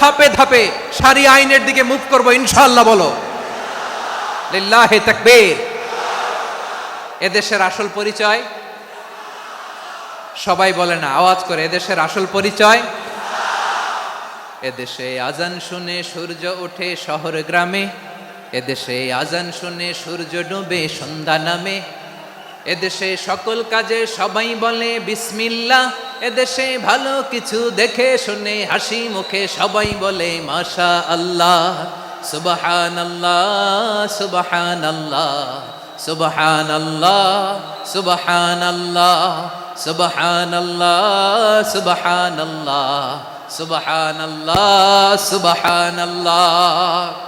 ধাপে ধাপে সারি আইনের দিকে মুভ করব ইনশাল্লাহ বলো। এদেশের আসল পরিচয়? সবাই বলে না, আওয়াজ করে, এদেশের আসল পরিচয়? এদেশে আজান শুনে সূর্য ওঠে শহর গ্রামে, এদেশে আজান শুনে সূর্য ডুবে সন্ধ্যা নামে, এদেশে সকল কাজে সবাই বলে বিসমিল্লা এদেশে ভালো কিছু দেখে শুনে হাসি মুখে সবাই বলে মাশা আল্লাহ সুবহান আল্লাহ সুবহান আল্লাহ সুবহান আল্লাহ সুবহান আল্লাহ সুবহান আল্লাহ সুবহান আল্লাহ সুবহান আল্লাহ সুবহান আল্লাহ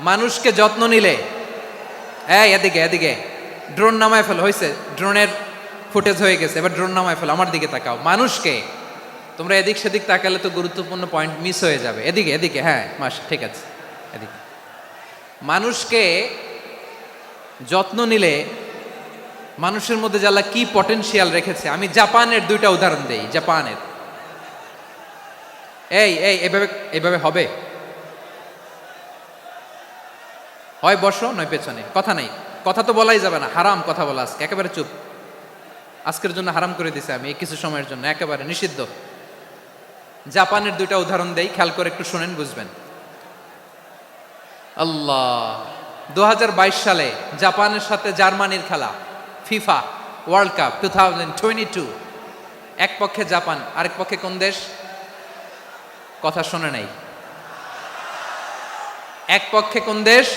মানুষকে যত্ন নিলে। এই, এদিকে এদিকে। ড্রোন নামায় ফেল হয়েছে ড্রোনের ফুটেজ হয়ে গেছে, এবার ড্রোন নামায় ফেল, আমার দিকে তাকাও। মানুষকে, তোমরা এদিক সেদিক তাকালে তো গুরুত্বপূর্ণ পয়েন্ট মিস হয়ে যাবে। এদিকে এদিকে হ্যাঁ মাস, ঠিক আছে, এদিকে। মানুষকে যত্ন নিলে মানুষের মধ্যে যারা কি পটেনশিয়াল রেখেছে, আমি জাপানের দুইটা উদাহরণ দেই, জাপানের। এই এই, এভাবে এভাবে হবে? হয় বসো, নয় পেছনে। কথা নাই। কথা তো বলাই যাবে না। হারাম কথা বলা আজকে। একেবারে চুপ। আজকের জন্য হারাম করে দিছে আমি কিছু সময়ের জন্য। একেবারে নিষিদ্ধ। জাপানের দুইটা উদাহরণ দেই। খেয়াল করে একটু শোনেন, বুঝবেন। আল্লাহ। দুহাজার বাইশ সালে জাপানের সাথে জার্মানির খেলা, FIFA world cup, two thousand twenty two. এক পক্ষে জাপান, আরেক পক্ষে কোন দেশ? কথা শোনে নাই। এক পক্ষে কোন দেশ?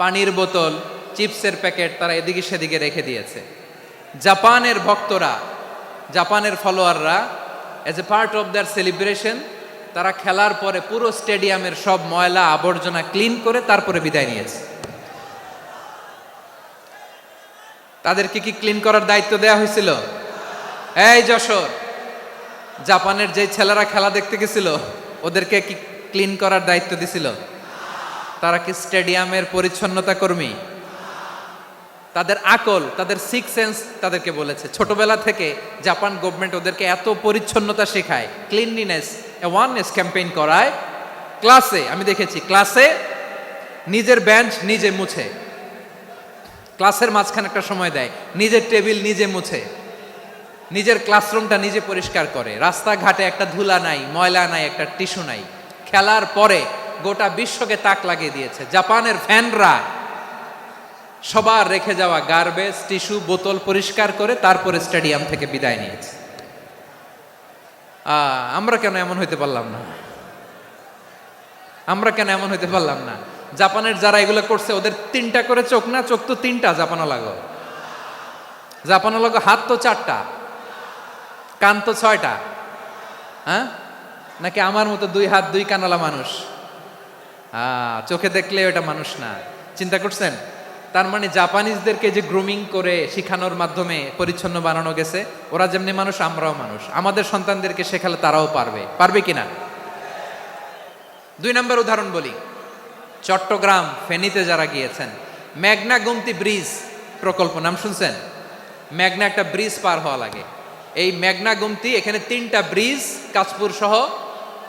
পানির বোতল, চিপসের প্যাকেট তারা এদিকে সেদিকে রেখে দিয়েছে। জাপানের ভক্তরা, জাপানের ফলোয়াররা as a part of their celebration তারা খেলার পরে পুরো স্টেডিয়ামের সব ময়লা আবর্জনা ক্লিন করে তারপরে বিদায় নিয়েছে। তাদেরকে কি ক্লিন করার দায়িত্ব দেয়া হয়েছিল? এই যশোর, জাপানের যে ছেলেরা খেলা দেখতে গেছিল, ওদেরকে কি ক্লিন করার দায়িত্ব দিছিল? তারা কি স্টেডিয়ামের পরিচ্ছন্নতা কর্মী? তাদের আকল, তাদের সিক্স সেন্স তাদেরকে বলেছে। ছোটবেলা থেকে জাপান গভর্নমেন্ট ওদেরকে এত পরিচ্ছন্নতা শেখায় ক্লিনলিনেস অ্যাওয়ারনেস ক্যাম্পেইন করায়। ক্লাসে আমি দেখেছি ক্লাসে নিজের বেঞ্চ নিজে মুছে। ক্লাসের মাঝখানে একটা সময় দেয়, নিজের টেবিল নিজে মুছে। নিজের ক্লাসরুমটা নিজে পরিষ্কার করে। রাস্তাঘাটে একটা ধুলা নাই, ময়লা নাই, একটা টিস্যু নাই। খেলার পরে গোটা বিশ্বকে তাক লাগিয়ে দিয়েছে। জাপানের ফ্যানরা সবার রেখে যাওয়া গার্বেজ টিস্যু বোতল পরিষ্কার করে তারপরে স্টেডিয়াম থেকে বিদায় নিয়েছে। আমরা কেন এমন হইতে পারলাম না? আমরা কেন এমন হইতে পারলাম না? জাপানের যারা এগুলো করছে, ওদের তিনটা করে চোখ না? চোখ তো তিনটা জাপানো লাগো জাপানো লাগো হাত তো চারটা, কান তো ছয়টা হ্যাঁ? নাকি আমার মতো দুই হাত দুই কানালা মানুষ? চোখে দেখলে ওটা মানুষ না। চিন্তা করছেন? তার মানে জাপানিজদেরকে যে গ্রুমিং করে শিখানোর মাধ্যমে পরিচ্ছন্ন বানানো গেছে, ওরা যেমনি মানুষ, আমরাও মানুষ। আমাদের সন্তানদেরকে শেখালে তারাও পারবে। পারবে কিনা? দুই নম্বর উদাহরণ বলি। চট্টগ্রাম ফেনীতে যারা গিয়েছেন মেঘনা গুমতি ব্রিজ প্রকল্প, নাম শুনছেন? মেঘনা একটা ব্রিজ পার হওয়া লাগে। এই মেঘনা গুমতি, এখানে তিনটা ব্রিজ কাজপুর সহ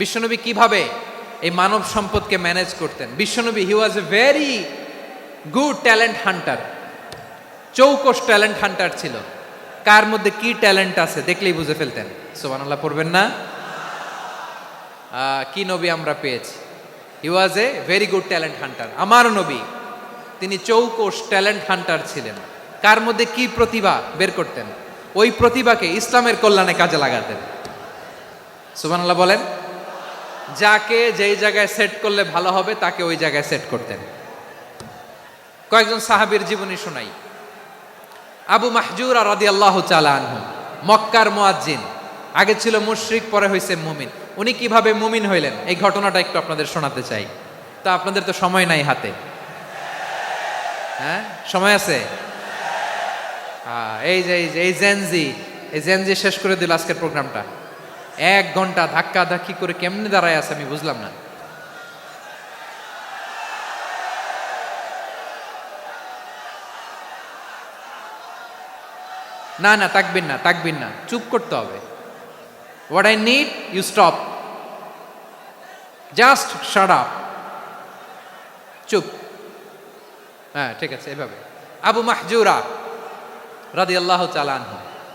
বিশ্বনবী কীভাবে এই মানব সম্পদকে ম্যানেজ করতেন? বিশ্বনবী he was a very good talent hunter চৌকস talent hunter ছিল। কার মধ্যে কি ট্যালেন্ট আছে দেখলেই বুঝে ফেলতেন। সোবান আল্লাহ পড়বেন না? কি নবী আমরা পেয়েছি? He was a very good talent hunter আমার নবী, তিনি চৌকস ট্যালেন্ট হান্টার ছিলেন। কার মধ্যে কি প্রতিভা বের করতেন? ওই প্রতিভাকে ইসলামের কল্যাণে কাজে লাগাতেন। সুবান আল্লাহ বলেন যাকে যেই জায়গায় সেট করলে ভালো হবে, তাকে ওই জায়গায় সেট করতেন। কয়েকজন সাহাবীর জীবনী শোনাই। আবু মাহজুর আর রাদি আল্লাহ আনহু, মক্কার মোয়াজ্জিন। আগে ছিল মুশরিক, পরে হয়েছে মুমিন। উনি কীভাবে মুমিন হইলেন? এই ঘটনাটা একটু আপনাদের শোনাতে চাই। তা আপনাদের তো সময় নাই হাতে। হ্যাঁ? সময় আছে? এই যে, এই জেনজি এই জেনজি শেষ করে দিল আজকের প্রোগ্রামটা। এক ঘণ্টা ধাক্কা ধাক্কি করে কেমনে দাঁড়ায় আছে আমি বুঝলাম না। না না তাকবিন না তাকবিন না, চুপ করতে হবে। What I need you stop just shut up চুপ। হ্যাঁ ঠিক আছে, এভাবে। আবু মাহজুরা রাদি আল্লাহ চালান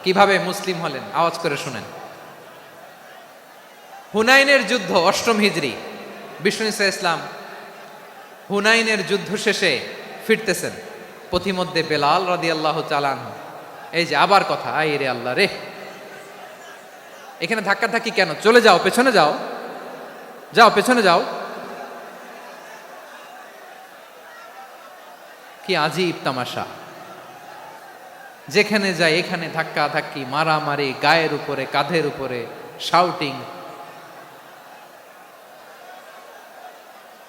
কীভাবে মুসলিম হলেন? আওয়াজ করে শুনেন। হুনাইনের যুদ্ধ, অষ্টম হিজরি। বিষ্ণু ইসা ইসলাম হুনাইনের যুদ্ধ শেষে ফিরতেছেন পথিমধ্যে বেলাল রাদি আল্লাহ চালান এই যে আবার কথা, আই রে আল্লাহ রে। এখানে ধাক্কা ধাক্কি কেন? চলে যাও, পেছনে যাও। যাও, পেছনে যাও। কি আজীব তামাশা। যেখানে যায়, এখানে ধাক্কা ধাক্কি মারামারি, গায়ের উপরে, কাঁধের উপরে শাউটিং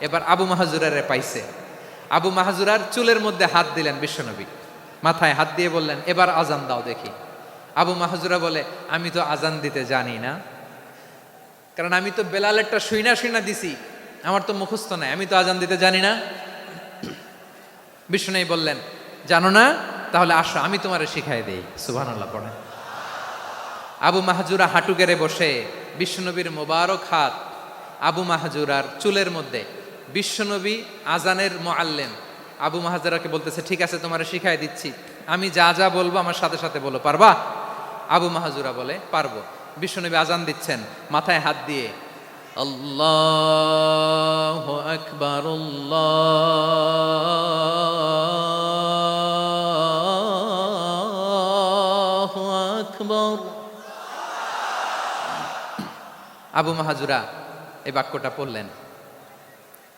এবার আবু মাহাজুরারে পাইছে। আবু মাহাজুরার চুলের মধ্যে হাত দিলেন বিশ্বনবী। মাথায় হাত দিয়ে বললেন, এবার আজান দাও দেখি। আবু মাহাজুরা বলে, আমি তো আজান দিতে জানি না। কারণ আমি তো বেলালেরটা শুইনা শুইনা দিছি। আমার তো মুখস্থ নাই। আমি তো আজান দিতে জানি না। বিষ্ণু বললেন, জানো না? তাহলে আসো, আমি তোমারে শিখাই দেই। সুবহানাল্লাহ পড়ে আবু মাহাজুরা হাঁটু গেড়ে বসে, বিশ্বনবীর মোবারক হাত আবু মাহাজুরার চুলের মধ্যে বিশ্বনবী আজানের মোয়াল্লেম আবু মাহাজারাকে বলতেছে, ঠিক আছে, তোমারে শিখাই দিচ্ছি। আমি যা যা বলব আমার সাথে সাথে বলো, পারবা? আবু মাহাজুরা বলে, পারব। বিশ্বনবী আজান দিচ্ছেন, মাথায় হাত দিয়ে, আল্লাহ আকবর আবু মাহাজুরা এই বাক্যটা পড়লেন।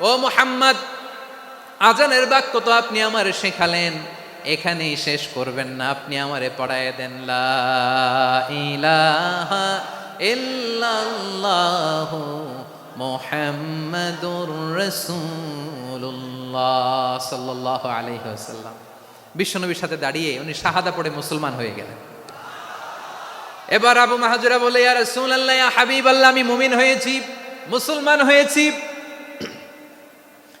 ও মোহাম্মদ, আজানের বাক্য তো আপনি আমার শেখালেন, এখানেই শেষ করবেন না, আপনি আমারে পড়ায় দেন, লা ইলাহা বিশ্বনবীর সাথে দাঁড়িয়ে উনি শাহাদা পড়ে মুসলমান হয়ে গেলেন। এবার আবু মাহাজুরা বলে, ইয়া রাসূলুল্লাহ, ইয়া হাবিবাল্লাহ, আমি মুমিন হয়েছি, মুসলমান হয়েছি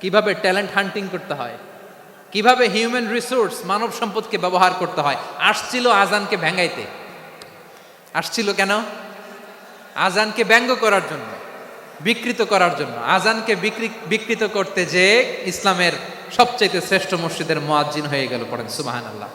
কীভাবে ট্যালেন্ট হান্টিং করতে হয়, কীভাবে হিউম্যান রিসোর্স মানব সম্পদকে ব্যবহার করতে হয়, আসছিল আজানকে ভেঙ্গাইতে। আসছিল কেন? আজানকে ব্যঙ্গ করার জন্য, বিকৃত করার জন্য। আজানকে বিকৃ বিকৃত করতে যে ইসলামের সবচাইতে শ্রেষ্ঠ মসজিদের মোয়াজ্জিন হয়ে গেল, পড়েন সুবাহান আল্লাহ